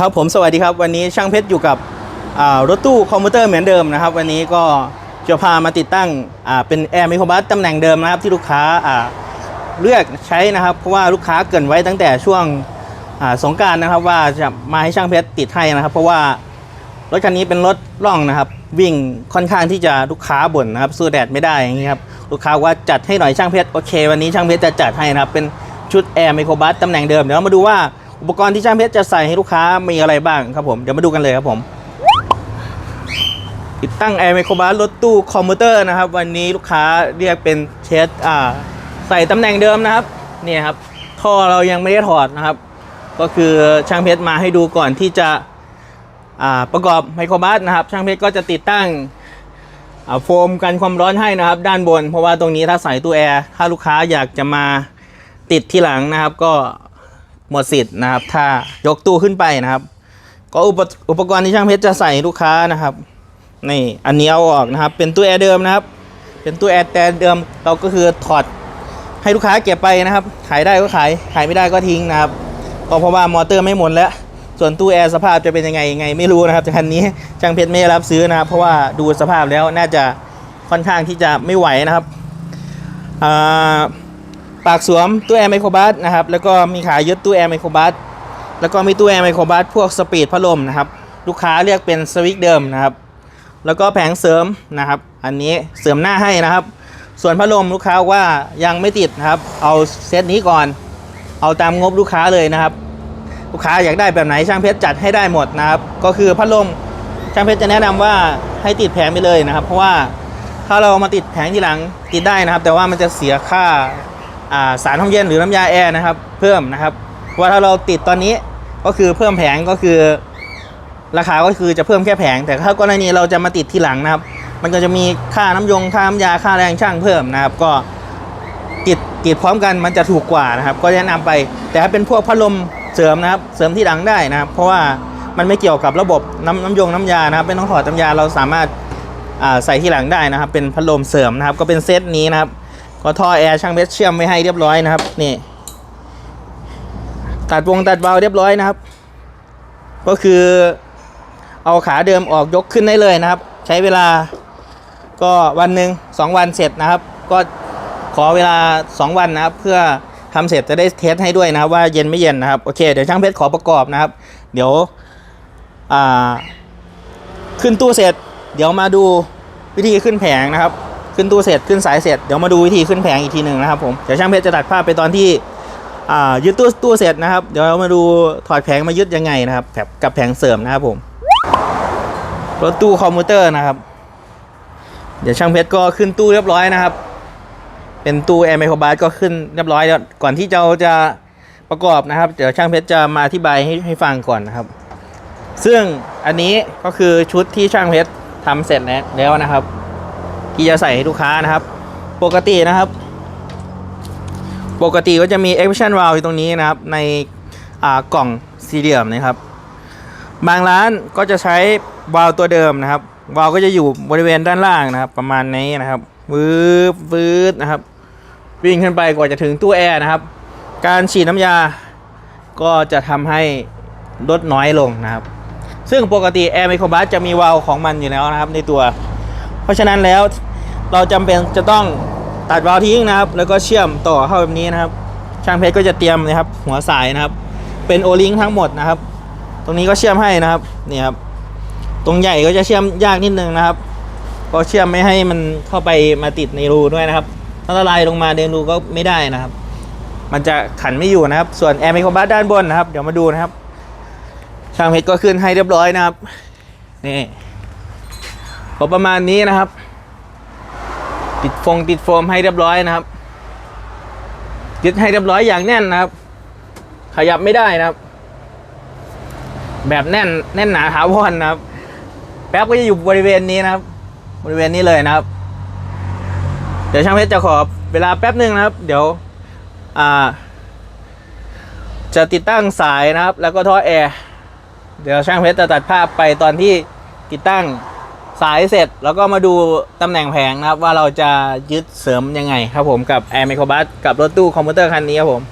ครับผมสวัสดีครับวันนี้ช่างเพชรอยู่กับรถตู้คอมพิวเตอร์เหมือนเดิมนะครับ วันนี้ก็จะพามาติดตั้งเป็นแอร์ไมโครบัสตำแหน่งเดิมนะครับที่ลูกค้าเลือกใช้นะครับ เพราะว่าลูกค้าเกินไว้ตั้งแต่ช่วงสงการนะครับ ว่าจะมาให้ช่างเพชรติดให้นะครับ เพราะว่ารถคันนี้เป็นรถล่องนะครับ วิ่งค่อนข้างที่จะลูกค้าบ่นนะครับสู้แดดไม่ได้อย่างนี้ครับลูกค้าว่าจัดให้หน่อยช่างเพชรโอเค วันนี้ช่างเพชรจะจัดให้นะครับเป็นชุดแอร์ไมโครบัสตำแหน่งเดิมเดี๋ยวเรามาดูว่า อุปกรณ์ที่ช่างเพชรจะใส่ให้ลูกค้ามีอะไรบ้างครับผม เดี๋ยวมาดูกันเลยครับผม ติดตั้งแอร์ไมโครบัสรถตู้คอมพิวเตอร์นะครับ วันนี้ลูกค้าเรียกเป็นเชสอ่าใส่ตำแหน่งเดิมนะครับเนี่ยครับท่อเรายังไม่ได้ถอดนะครับ ก็คือช่างเพชรมาให้ดูก่อนที่จะอ่าประกอบไมโครบัสนะครับ ช่างเพชรก็จะติดตั้งอ่าโฟมกันความร้อนให้นะครับ ด้านบน เพราะว่าตรงนี้ถ้าใส่ตู้แอร์ถ้าลูกค้าอยากจะมาติดที่หลังนะครับ ก็ หมดสิทธิ์นะครับ ถ้ายกตู้ขึ้นไปนะครับ ก็อุปอุปกรณ์ที่ช่างเพชรจะใส่ลูกค้านะครับนี่อันนี้เอาออกนะครับ เป็นตู้แอร์เดิมนะครับ เป็นตู้แอร์แต่เดิมเราก็คือถอดให้ลูกค้าเก็บไปนะครับ ขายได้ก็ขาย ขายไม่ได้ก็ทิ้งนะครับก็เพราะว่ามอเตอร์ไม่หมุนแล้ว ส่วนตู้แอร์สภาพจะเป็นยังไงยังไงไม่รู้นะครับแต่คันนี้ช่างเพชรไม่รับซื้อนะครับ เพราะว่าดูสภาพแล้วน่าจะค่อนข้างที่จะไม่ไหวนะครับอ่า ปากสวมตู้แอร์ไมโครบัสนะครับแล้วก็มีขายึดตู้แอร์ไมโครบัสแล้วก็มีตู้แอร์ไมโครบัสพวกสปีดพัดลมนะครับลูกค้าเรียกเป็นสวิตช์เดิมนะครับ แล้วก็แผงเสริมนะครับ อันนี้เสริมหน้าให้นะครับ ส่วนพัดลมลูกค้าว่ายังไม่ติดนะครับ เอาเซตนี้ก่อน เอาตามงบลูกค้าเลยนะครับ ลูกค้าอยากได้แบบไหนช่างเพชรจัดให้ได้หมดนะครับ ก็คือพัดลมช่างเพชรจะแนะนำว่าให้ติดแผงไปเลยนะครับ เพราะว่าถ้าเรามาติดแผงทีหลังติดได้นะครับ แต่ว่ามันจะเสียค่า สารห้องเย็นหรือน้ำยาแอร์นะครับ เพิ่มนะครับเพราะว่าถ้าเราติดตอนนี้ก็คือเพิ่มแผงก็คือ ราคาก็คือจะเพิ่มแค่แผง แต่ถ้ากรณีเราจะมาติดทีหลังนะครับ มันก็จะมีค่าน้ำยงค่าน้ำยาค่าแรงช่างเพิ่มนะครับ ก็ติดติดพร้อมกันมันจะถูกกว่านะครับ ก็แนะนำไป แต่ถ้าเป็นพวกพัดลมเสริมนะครับ เสริมที่หลังได้นะครับ เพราะว่ามันไม่เกี่ยวกับระบบน้ำน้ำยงน้ำยานะครับไม่ต้องถอดน้ำยาเราสามารถใส่ที่หลังได้นะครับ เป็นพัดลมเสริมนะครับ ก็เป็นเซตนี้นะครับ ก็ท่อแอร์ช่างเพชรเชื่อมไว้ให้เรียบร้อยนะครับ นี่ ตัดวงตัดวาเรียบร้อยนะครับ ก็คือเอาขาเดิมออกยกขึ้นได้เลยนะครับ ใช้เวลาก็วันหนึ่งสองวันเสร็จนะครับ ก็ขอเวลา 2 วันนะครับ เพื่อทำเสร็จจะได้เทสให้ด้วยนะครับว่าเย็นไม่เย็นนะครับโอเคเดี๋ยวช่างเพชรขอประกอบนะครับ เดี๋ยวขึ้นตู้เสร็จ เดี๋ยวมาดูวิธีขึ้นแผงนะครับ ขึ้นตู้เสร็จขึ้นสายเสร็จเดี๋ยวมาดูวิธีขึ้นแผงอีกทีหนึ่งนะครับผมเดี๋ยวช่างเพชรจะตัดภาพไปตอนที่ยึดตู้ตู้เสร็จนะครับเดี๋ยวเรามาดูถอดแผงมายึดยังไงนะครับแบบกับแผงเสริมนะครับผมรถตู้คอมพิวเตอร์นะครับ เดี๋ยวช่างเพชรก็ขึ้นตู้เรียบร้อยนะครับ เป็นตู้แอร์ไมโครบาสก็ขึ้นเรียบร้อยแล้วก่อนที่เราจะประกอบนะครับ เดี๋ยวช่างเพชรจะมาอธิบายให้ให้ฟังก่อนนะครับ ซึ่งอันนี้ก็คือชุดที่ช่างเพชรทำเสร็จแล้วนะครับ ที่จะใส่ให้ลูกค้านะครับ ปกตินะครับ ปกติก็จะมี Action Valve อยู่ตรงนี้นะครับ ในอ่ากล่องสี่เหลี่ยมนะครับ บางร้านก็จะใช้วาล์วตัวเดิมนะครับวาล์วก็จะอยู่บริเวณด้านล่างนะครับ ประมาณนี้นะครับวืบวืดนะครับ วิ่งขึ้นไปกว่าจะถึงตู้แอร์นะครับ การฉีดน้ำยาก็จะทำให้ลดน้อยลงนะครับ ซึ่งปกติแอร์ไมโครบัสจะมีวาล์วของมันอยู่แล้วนะครับในตัว เพราะฉะนั้นแล้ว เราจำเป็นจะต้องตัดวาล์วทิ้งนะครับ แล้วก็เชื่อมต่อเข้าแบบนี้นะครับ ช่างเพชรก็จะเตรียมนะครับ หัวสายนะครับ เป็นโอลิงทั้งหมดนะครับ ตรงนี้ก็เชื่อมให้นะครับนี่ครับ ตรงใหญ่ก็จะเชื่อมยากนิดนึงนะครับก็เชื่อมไม่ให้มันเข้าไปมาติดในรูด้วยนะครับ ถ้าละลายลงมาในรูก็ไม่ได้นะครับ มันจะขันไม่อยู่นะครับ ส่วนแอร์ไมโครบัสด้านบนนะครับ เดี๋ยวมาดูนะครับ ช่างเพชรก็ขึ้นให้เรียบร้อยนะครับ นี่ก็ประมาณนี้นะครับ ติดฟงติดโฟมให้เรียบร้อยนะครับยึดให้เรียบร้อยอย่างแน่นนะครับ ขยับไม่ได้นะครับ แบบแน่นแน่นหนาถาวรนะครับ แป๊บก็จะอยู่บริเวณนี้นะครับ บริเวณนี้เลยนะครับ เดี๋ยวช่างเพชรจะขอเวลาแป๊บหนึ่งนะครับ เดี๋ยวอ่า จะติดตั้งสายนะครับ แล้วก็ท่อแอร์เดี๋ยวช่างเพชรจะตัดภาพไปตอนที่ติดตั้ง สายเสร็จแล้วก็มาดูตำแหน่งแผงนะครับ ว่าเราจะยึดเสริมยังไงครับผมกับ Air Microbus กับรถตู้คอมพิวเตอร์คันนี้ครับผม